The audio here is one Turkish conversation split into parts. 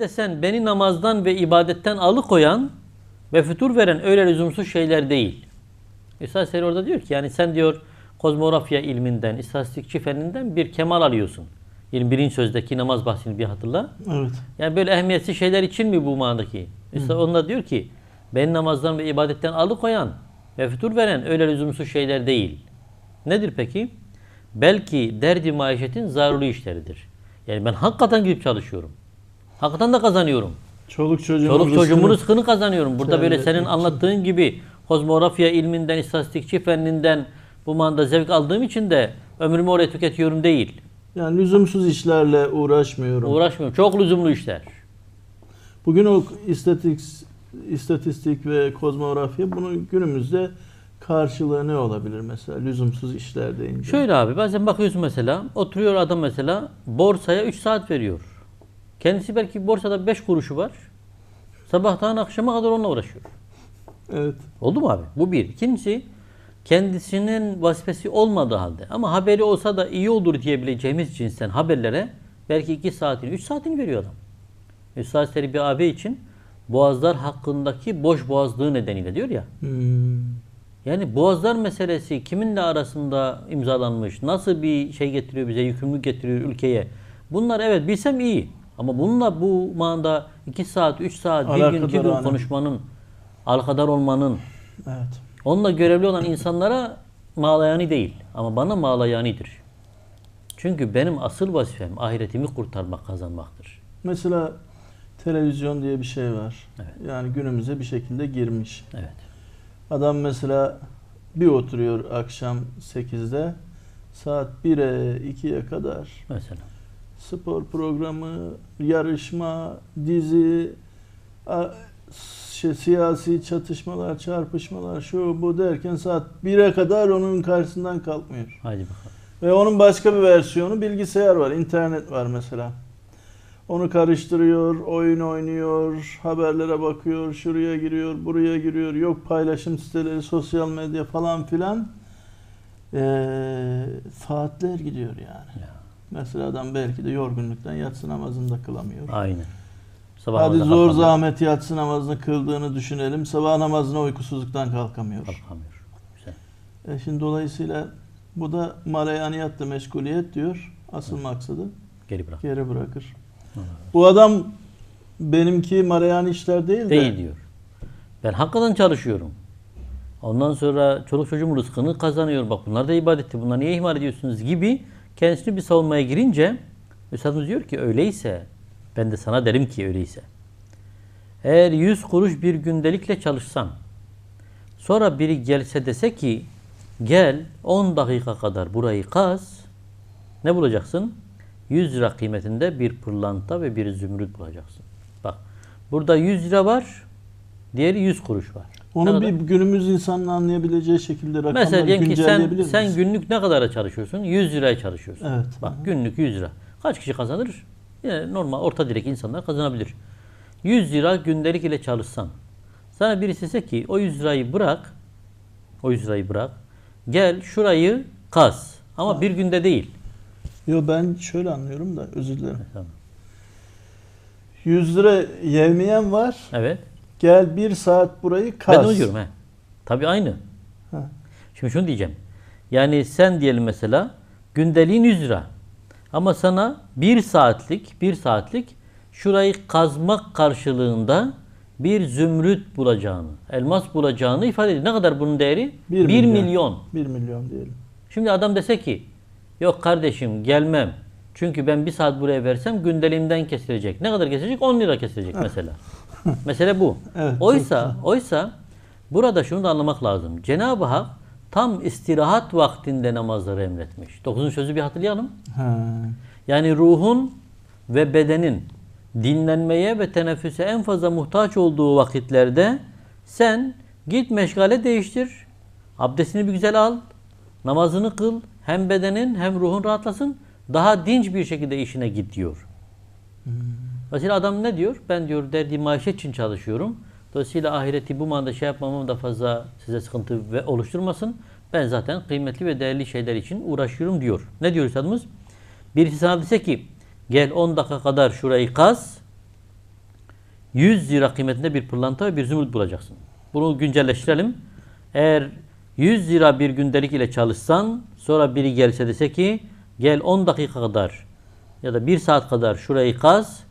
De sen beni namazdan ve ibadetten alıkoyan ve fütur veren öyle lüzumsuz şeyler değil. Üstad Seri orada diyor ki yani sen diyor kozmografya ilminden, istatistikçi feninden bir kemal alıyorsun. 21. sözdeki namaz bahsini bir hatırla. Evet. Yani böyle ehemmiyetsiz şeyler için mi bu manadaki? Üstad onda diyor ki beni namazdan ve ibadetten alıkoyan ve fütur veren öyle lüzumsuz şeyler değil. Nedir peki? Belki derdi maişetin zaruri işleridir. Yani ben hakikaten gidip çalışıyorum. Hakikaten de kazanıyorum. Çoluk çocuğun Çoluk çocuğumun rızkını- rızkını kazanıyorum. Burada böyle senin için. anlattığın gibi kozmografya ilminden, istatistikçi fenninden bu manada zevk aldığım için de ömrümü oraya tüketiyorum değil. Yani lüzumsuz işlerle uğraşmıyorum. Uğraşmıyorum. Çok lüzumlu işler. Bugün o istatistik, istatistik ve kozmografya bunun günümüzde karşılığı ne olabilir mesela lüzumsuz işler deyince? Şöyle abi bazen bakıyorsun mesela oturuyor adam mesela borsaya 3 saat veriyor. Kendisi belki borsada 5 kuruşu var. Sabahtan akşama kadar onunla uğraşıyor. Evet. Oldu mu abi? Bu bir. İkincisi kendisinin vazifesi olmadığı halde ama haberi olsa da iyi olur diyebileceğimiz cinsten haberlere belki 2 saatini, 3 saatini veriyor adam. Üstad Seri bir abi için boğazlar hakkındaki boş boğazlığı nedeniyle diyor ya. Hmm. Yani boğazlar meselesi kiminle arasında imzalanmış, nasıl bir şey getiriyor bize, yükümlülük getiriyor ülkeye. Bunlar evet bilsem iyi. Ama bununla bu manada 2 saat, 3 saat, bir gün, iki gün Alakadarane. konuşmanın, alakadar olmanın, Evet. onunla görevli olan insanlara mağlayani değil. Ama bana mağlayanidir. Çünkü benim asıl vazifem ahiretimi kurtarmak, kazanmaktır. Mesela televizyon diye bir şey var. Evet. Yani günümüze bir şekilde girmiş. Evet. Adam mesela bir oturuyor akşam 8'de saat 1'e 2'ye kadar Mesela. Spor programı, yarışma, dizi, şey, siyasi çatışmalar, çarpışmalar, şu bu derken saat 1'e kadar onun karşısından kalkmıyor. Haydi bakalım. Ve onun başka bir versiyonu bilgisayar var, internet var mesela. Onu karıştırıyor, oyun oynuyor, haberlere bakıyor, şuraya giriyor, buraya giriyor, yok paylaşım siteleri, sosyal medya falan filan. Ee, saatler gidiyor yani. Ya. Mesela adam belki de yorgunluktan yatsı namazını da kılamıyor. Aynen. Sabah Hadi zor kalkamıyor. zahmet yatsı namazını kıldığını düşünelim. Sabah namazına uykusuzluktan kalkamıyor. Kalkamıyor. Güzel. E şimdi dolayısıyla bu da marayaniyatla meşguliyet diyor. Asıl maksadı Geri bırak. geri bırakır. Bu adam benimki marayan işler değil de Değil diyor. Ben hakikaten çalışıyorum. Ondan sonra çoluk çocuğumun rızkını kazanıyorum. Bak bunlar da ibadetti. Bunları niye ihmal ediyorsunuz gibi kendisini bir savunmaya girince Üstadımız diyor ki öyleyse ben de sana derim ki öyleyse. Eğer 100 kuruş bir gündelikle çalışsan sonra biri gelse dese ki gel 10 dakika kadar burayı kaz ne bulacaksın? 100 lira kıymetinde bir pırlanta ve bir zümrüt bulacaksın. Bak burada 100 lira var diğeri 100 kuruş var. Onun kadar? bir günümüz insanın anlayabileceği şekilde rakamları Mesela diyelim ki sen, sen günlük ne kadara çalışıyorsun? 100 liraya çalışıyorsun. Evet. Bak günlük 100 lira. Kaç kişi kazanır? Yine normal orta direk insanlar kazanabilir. 100 lira gündelik ile çalışsan. Sana birisi dese ki o 100 lirayı bırak. O 100 lirayı bırak. Gel şurayı kaz. Ama bir günde değil. Yo ben şöyle anlıyorum da özür dilerim. Tamam. 100 lira yevmiyen var. Evet. Gel bir saat burayı kaz. Ben onu diyorum he. Tabii aynı. Ha. Şimdi şunu diyeceğim. Yani sen diyelim mesela gündeliğin 100 lira. Ama sana bir saatlik, bir saatlik şurayı kazmak karşılığında bir zümrüt bulacağını, elmas bulacağını ifade ediyor. Ne kadar bunun değeri? 1 Bir milyon. milyon. 1 milyon diyelim. Şimdi adam dese ki yok kardeşim gelmem. Çünkü ben bir saat buraya versem gündeliğimden kesilecek. Ne kadar kesilecek? 10 lira kesilecek mesela. Mesele bu. Evet, oysa oysa burada şunu da anlamak lazım. Cenab-ı Hak tam istirahat vaktinde namazları emretmiş. Dokuzuncu sözü bir hatırlayalım. Ha. Yani ruhun ve bedenin dinlenmeye ve teneffüse en fazla muhtaç olduğu vakitlerde sen git meşgale değiştir. Abdestini bir güzel al. Namazını kıl. Hem bedenin hem ruhun rahatlasın. Daha dinç bir şekilde işine git diyor. Mesela adam ne diyor? Ben diyor derdi maişet için çalışıyorum. Dolayısıyla ahireti bu manada şey yapmamam da fazla size sıkıntı ve oluşturmasın. Ben zaten kıymetli ve değerli şeyler için uğraşıyorum diyor. Ne diyor üstadımız? Birisi sana dese ki gel 10 dakika kadar şurayı kaz. 100 lira kıymetinde bir pırlanta ve bir zümrüt bulacaksın. Bunu güncelleştirelim. Eğer 100 lira bir gündelik ile çalışsan sonra biri gelse dese ki gel 10 dakika kadar ya da 1 saat kadar şurayı kaz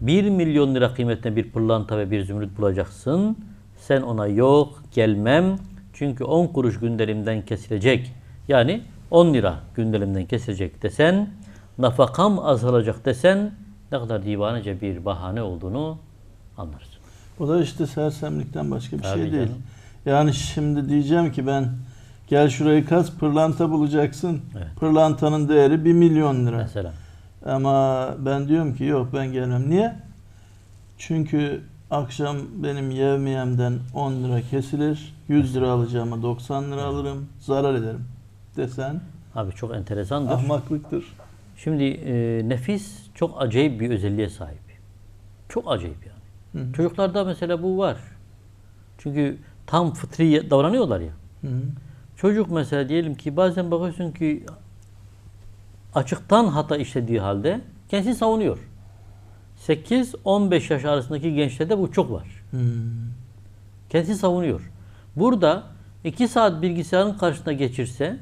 1 milyon lira kıymetinde bir pırlanta ve bir zümrüt bulacaksın. Sen ona yok gelmem çünkü 10 kuruş gündelimden kesilecek. Yani 10 lira gündelimden kesilecek desen nafakam azalacak desen ne kadar divanece bir bahane olduğunu anlarız. O da işte sersemlikten başka bir Tabii şey değil. canım. Yani şimdi diyeceğim ki ben gel şurayı kaz pırlanta bulacaksın. Evet. Pırlantanın değeri 1 milyon lira. Mesela. Ama ben diyorum ki yok ben gelmem. Niye? Çünkü akşam benim yevmiyemden 10 lira kesilir. 100 lira alacağıma 90 lira alırım. Zarar ederim desen Abi çok enteresandır. ahmaklıktır. Şimdi e, nefis çok acayip bir özelliğe sahip. Çok acayip yani. Hı. Çocuklarda mesela bu var. Çünkü tam fıtri davranıyorlar ya. Hı hı. Çocuk mesela diyelim ki bazen bakıyorsun ki açıktan hata işlediği halde kendisini savunuyor. 8-15 yaş arasındaki gençlerde bu çok var. Hmm. Kendisini savunuyor. Burada 2 saat bilgisayarın karşısına geçirse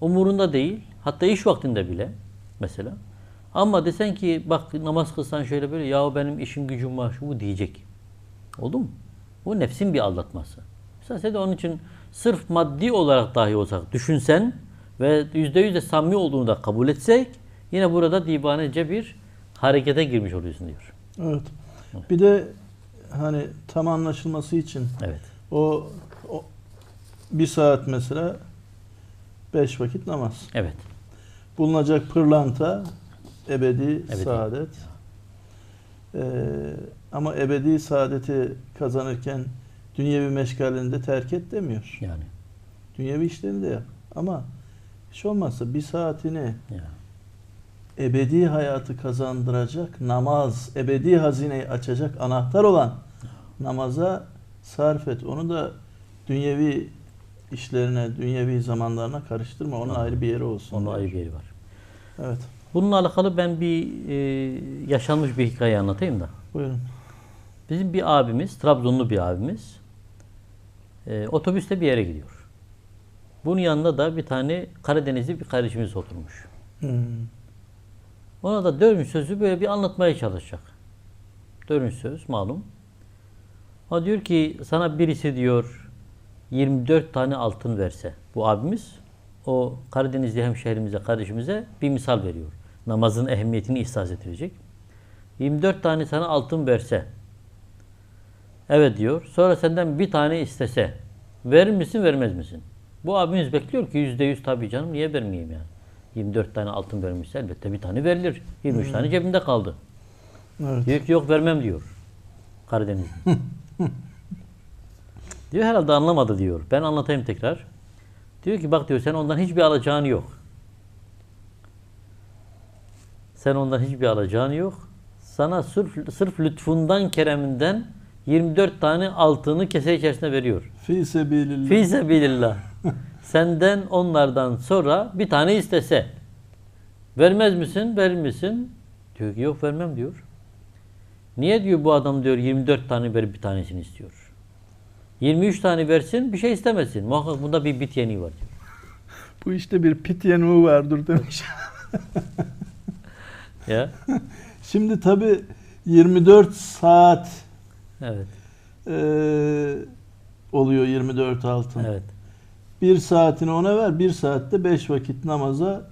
umurunda değil. Hatta iş vaktinde bile mesela. Ama desen ki bak namaz kılsan şöyle böyle ya benim işim gücüm var şu bu diyecek. Oldu mu? Bu nefsin bir aldatması. Mesela sen de onun için sırf maddi olarak dahi olsak düşünsen ve yüzde yüz de samimi olduğunu da kabul etsek yine burada divanece bir harekete girmiş oluyorsun diyor. Evet. Bir de hani tam anlaşılması için Evet. o, o bir saat mesela beş vakit namaz. Evet. Bulunacak pırlanta ebedi, Ebedi. saadet. Ee, ama ebedi saadeti kazanırken dünyevi meşgaleni de terk et demiyor. Yani. Dünyevi işlerini de yap. Ama hiç olmazsa bir saatini Ya. ebedi hayatı kazandıracak namaz, ebedi hazineyi açacak anahtar olan namaza sarf et. Onu da dünyevi işlerine, dünyevi zamanlarına karıştırma. Onun ayrı bir yeri olsun. Onun diyor. ayrı bir yeri var. Evet. Bununla alakalı ben bir e, yaşanmış bir hikaye anlatayım da. Buyurun. Bizim bir abimiz, Trabzonlu bir abimiz, e, otobüste bir yere gidiyor. Bunun yanında da bir tane Karadenizli bir kardeşimiz oturmuş. Hmm. Ona da dönüş sözü böyle bir anlatmaya çalışacak. Dönüş söz malum. O diyor ki sana birisi diyor 24 tane altın verse. Bu abimiz o Karadenizli hemşehrimize, kardeşimize bir misal veriyor. Namazın ehemmiyetini ihsas ettirecek. 24 tane sana altın verse. Evet diyor. Sonra senden bir tane istese. Verir misin, vermez misin? Bu abimiz bekliyor ki %100 tabii canım niye vermeyeyim yani. 24 tane altın vermişse elbette bir tane verilir. 23 tane cebimde kaldı. Evet. Diyor ki yok vermem diyor. Karadeniz. diyor herhalde anlamadı diyor. Ben anlatayım tekrar. Diyor ki bak diyor sen ondan hiçbir alacağın yok. Sen ondan hiçbir alacağın yok. Sana sırf, sırf lütfundan, kereminden 24 tane altını kese içerisine veriyor. Fi sebilillah. Fi sebilillah. Senden onlardan sonra bir tane istese. Vermez misin? Verir misin? Diyor ki yok vermem diyor. Niye diyor bu adam diyor 24 tane verip bir tanesini istiyor. 23 tane versin bir şey istemesin. Muhakkak bunda bir bit yeniği var diyor. Bu işte bir pit yenuğu vardır demiş. Ya. Şimdi tabi 24 saat Evet. eee, oluyor 24 altın. Evet. Bir saatini ona ver, bir saatte beş vakit namaza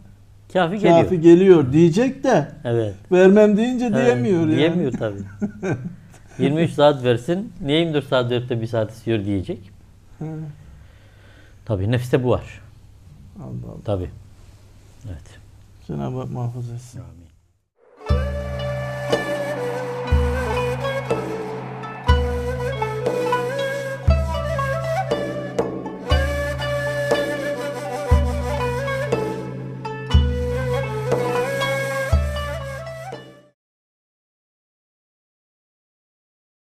Kafi geliyor. kafi geliyor diyecek de Evet. vermem deyince Evet, diyemiyor yani. Diyemiyor tabii. 23 saat versin. Niye 24 saat verip de bir saat istiyor diyecek. Hı. Tabii nefiste bu var. Allah Allah. Tabii. Evet. Cenab-ı Hak muhafaza etsin. Amin.